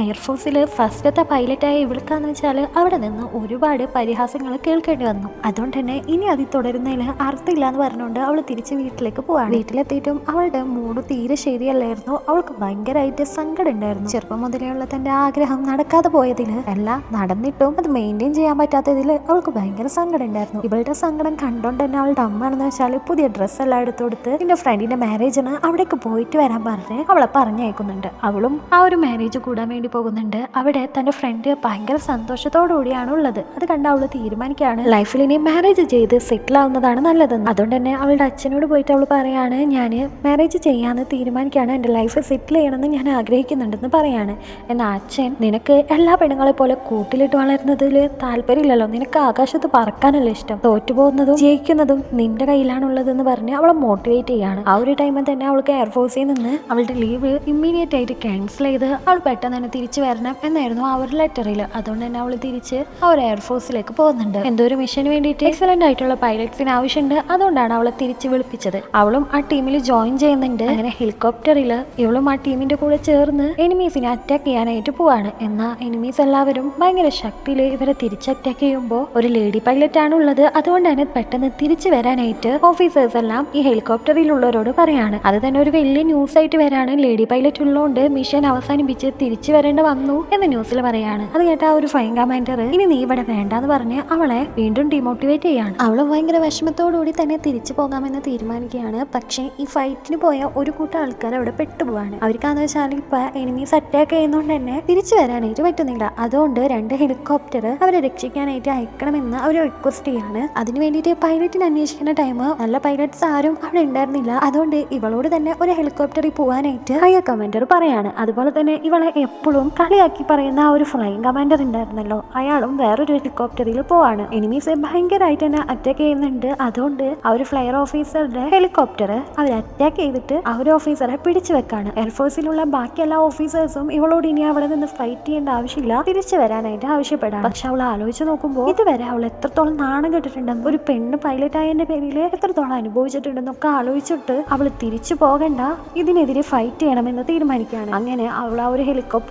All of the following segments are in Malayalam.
എയർഫോഴ്സിൽ ഫസ്റ്റത്തെ പൈലറ്റായ ഇവൾക്കാന്ന് വെച്ചാൽ അവിടെ നിന്ന് ഒരുപാട് പരിഹാസങ്ങൾ കേൾക്കേണ്ടി വന്നു. അതുകൊണ്ട് തന്നെ ഇനി അതിൽ തുടരുന്നതിൽ അർത്ഥമില്ല എന്ന് പറഞ്ഞുകൊണ്ട് അവൾ തിരിച്ച് വീട്ടിലേക്ക് പോവാണ്. വീട്ടിലെത്തിയിട്ടും അവളുടെ മൂഡ് തീരെ ശരിയല്ലായിരുന്നു. അവൾക്ക് ഭയങ്കരമായിട്ട് സങ്കടം ഉണ്ടായിരുന്നു ചെറുപ്പം മുതലേയുള്ള തന്റെ ആഗ്രഹം നടക്കാതെ പോയതിൽ എല്ലാം നടന്നിട്ടും അത് മെയിന്റെയിൻ ചെയ്യാൻ പറ്റാത്തതിൽ അവൾക്ക് ഭയങ്കര സങ്കടം ഉണ്ടായിരുന്നു ഇവളുടെ സങ്കടം കണ്ടോണ്ട് തന്നെ അവളുടെ അമ്മ എന്ന് വെച്ചാൽ പുതിയ ഡ്രസ്സ് എല്ലാം എടുത്തു കൊടുത്ത് എന്റെ ഫ്രണ്ടിന്റെ മാരേജിന് അവിടേക്ക് പോയിട്ട് വരാൻ പറഞ്ഞ് അവളെ പറഞ്ഞയക്കുന്നുണ്ട്. അവളും ആ ഒരു മാരേജ് കൂടാൻ വേണ്ടി പോകുന്നുണ്ട്. അവിടെ തന്റെ ഫ്രണ്ട് ഭയങ്കര സന്തോഷത്തോടു കൂടിയാണ് ഉള്ളത് അത് കണ്ട അവൾ തീരുമാനിക്കുകയാണ്. ലൈഫിൽ ഇനി മാരേജ് ചെയ്ത് സെറ്റിൽ ആവുന്നതാണ് നല്ലതെന്ന്. അതുകൊണ്ട് തന്നെ അവളുടെ അച്ഛനോട് പോയിട്ട് അവൾ പറയാണ് ഞാൻ മാരേജ് ചെയ്യാന്ന് തീരുമാനിക്കുകയാണ്. എന്റെ ലൈഫ് സെറ്റിൽ ചെയ്യണമെന്ന് ഞാൻ ആഗ്രഹിക്കുന്നുണ്ടെന്ന് പറയാണ്. എന്നാൽ അച്ഛൻ നിനക്ക് എല്ലാ പെണ്ണുങ്ങളെ പോലെ കൂട്ടിലിട്ട് വളരുന്നതിൽ താല്പര്യമില്ലല്ലോ. നിനക്ക് ആകാശത്ത് പറക്കാനല്ല ഇഷ്ടം. തോറ്റുപോകുന്നതും ജയിക്കുന്നതും നിന്റെ കയ്യിലാണുള്ളതെന്ന് പറഞ്ഞ് അവളെ മോട്ടിവേറ്റ് ചെയ്യാണ്. ആ ഒരു ടൈമിൽ തന്നെ അവൾക്ക് എയർഫോഴ്സിൽ നിന്ന് അവളുടെ ലീവ് ഇമ്മീഡിയറ്റ് ആയിട്ട് ക്യാൻസൽ ചെയ്ത് അവൾ പെട്ടെന്ന് തന്നെ തിരിച്ചു വരണം എന്നായിരുന്നു ആ ഒരു ലെറ്ററിൽ. അതുകൊണ്ട് തന്നെ അവൾ തിരിച്ച് ആ ഒരു എയർഫോഴ്സിലേക്ക് പോകുന്നുണ്ട്. എന്തോ ഒരു മിഷന് വേണ്ടിയിട്ട് എക്സലന്റ് ആയിട്ടുള്ള പൈലറ്റ്സിന് ആവശ്യമുണ്ട്. അതുകൊണ്ടാണ് അവളെ തിരിച്ച് വിളിപ്പിച്ചത്. അവളും ആ ടീമിൽ ജോയിൻ ചെയ്യുന്നുണ്ട്. അങ്ങനെ ഹെലികോപ്റ്ററിൽ ഇവളും ആ ടീമിന്റെ കൂടെ ചേർന്ന് എനിമീസിനെ അറ്റാക്ക് ചെയ്യാനായിട്ട് പോവാണ്. എന്നാൽ എനിമീസ് എല്ലാവരും ഭയങ്കര ശക്തിയിൽ ഇവരെ തിരിച്ച് അറ്റാക്ക് ചെയ്യുമ്പോൾ ഒരു ലേഡി പൈലറ്റ് ആണ് ഉള്ളത്. അതുകൊണ്ട് തന്നെ പെട്ടെന്ന് തിരിച്ചു വരാനായിട്ട് ഓഫീസേഴ്സ് എല്ലാം ഈ ഹെലികോപ്റ്ററിലുള്ളവരോട് പറയാണ്. അത് തന്നെ ഒരു വലിയ ന്യൂസ് ആയിട്ട് വരാണ്. ലേഡി പൈലറ്റ് ഉള്ളതുകൊണ്ട് മിഷൻ അവസാനിപ്പിച്ച് തിരിച്ചു വരേണ്ട വന്നു എന്ന് ന്യൂസിൽ പറയാണ്. അത് കേട്ട ആ ഒരു ഫൈൻ കമാൻഡർ ഇനി നീ ഇവിടെ വേണ്ട എന്ന് പറഞ്ഞ് അവളെ വീണ്ടും ഡിമോട്ടിവേറ്റ് ചെയ്യാണ്. അവൾ ഭയങ്കര വിഷമത്തോടുകൂടി തന്നെ തിരിച്ചു പോകാമെന്ന് തീരുമാനിക്കുകയാണ്. പക്ഷേ ഈ ഫൈറ്റിന് പോയ ഒരു കൂട്ടം ആൾക്കാർ അവിടെ പെട്ടുപോവാണ്. അവർക്കാന്ന് വെച്ചാൽ ഇപ്പൊ എനിമീസ് അറ്റാക്ക് ചെയ്യുന്നതുകൊണ്ട് തന്നെ തിരിച്ചു വരാനായിട്ട് പറ്റുന്നില്ല. അതുകൊണ്ട് രണ്ട് ഹെലികോപ്റ്റർ അവരെ രക്ഷിക്കാനായിട്ട് അയക്കണമെന്ന് അവർ റിക്വസ്റ്റ് ചെയ്യാണ്. അതിന് വേണ്ടിയിട്ട് പൈലറ്റിന് അന്വേഷിക്കുന്ന ടൈം നല്ല പൈലറ്റ്സ് ആരും അവിടെ ഉണ്ടായിരുന്നില്ല. അതുകൊണ്ട് ഇവളോട് തന്നെ ഒരു ഹെലികോപ്റ്ററിൽ പോകാനായിട്ട് ഹയർ കമാൻഡർ പറയാണ്. അതുപോലെ തന്നെ ഇവളെ എപ്പോഴും കളിയാക്കി പറയുന്ന ആ ഒരു ഫ്ലൈങ് കമാൻഡർ ഉണ്ടായിരുന്നല്ലോ. അയാളും വേറൊരു ഹെലികോപ്റ്ററിൽ പോവാണ്. എനിമീസ് ഭയങ്കരമായിട്ട് തന്നെ അറ്റാക്ക് ചെയ്യുന്നുണ്ട്. അതുകൊണ്ട് ആ ഒരു ഫ്ലയർ ഓഫീസറുടെ ഹെലികോപ്റ്റർ അവർ അറ്റാക്ക് ചെയ്തിട്ട് ആ ഒരു ഓഫീസറെ പിടിച്ചു വെക്കാണ്. എയർഫോഴ്സിലുള്ള ബാക്കി എല്ലാ ഓഫീസേഴ്സും ഇവളോട് ഇനി അവിടെ നിന്ന് ഫൈറ്റ് ചെയ്യേണ്ട ആവശ്യമില്ല. തിരിച്ചു വരാനായിട്ട് ആവശ്യപ്പെടാം പക്ഷെ അവൾ ആലോചിച്ച് നോക്കുമ്പോൾ ഇതുവരെ അവൾ എത്രത്തോളം നാണം കെട്ടിട്ടുണ്ടെന്ന് ഒരു പെണ്ണ് പൈലറ്റ് ആയതിന്റെ പേരിൽ എത്രത്തോളം അനുഭവിച്ചിട്ടുണ്ടെന്നൊക്കെ ആലോചിച്ചിട്ട് അവൾ തിരിച്ചു പോകണ്ട ഇതിനെതിരെ ഫൈറ്റ് ചെയ്യണമെന്ന് തീരുമാനിക്കുകയാണ്. അങ്ങനെ അവൾ ആ ഒരു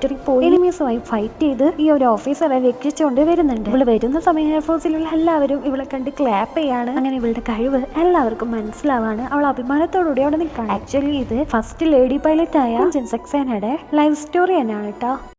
ഹെലികോപ്റ്ററിൽ പോയി ഫൈറ്റ് ചെയ്ത് ഈ ഒരു ഓഫീസറെ രക്ഷിച്ചുകൊണ്ട് വരുന്നുണ്ട്. ഇവൾ വരുന്ന സമയം എയർഫോഴ്സിലുള്ള എല്ലാവരും ഇവളെ കണ്ട് ക്ലാപ്പ് ചെയ്യാണ്. അങ്ങനെ ഇവളുടെ കഴിവ് എല്ലാവർക്കും മനസ്സിലാവാണ്. അവൾ അഭിമാനത്തോടുകൂടി അവിടെ നിൽക്കുകയാണ് ആക്ച്വലി ഇത് ഫസ്റ്റ് ലേഡി പൈലറ്റ് ആയ സക്സേനയുടെ ലൈഫ് സ്റ്റോറി തന്നെയാണ് കേട്ടോ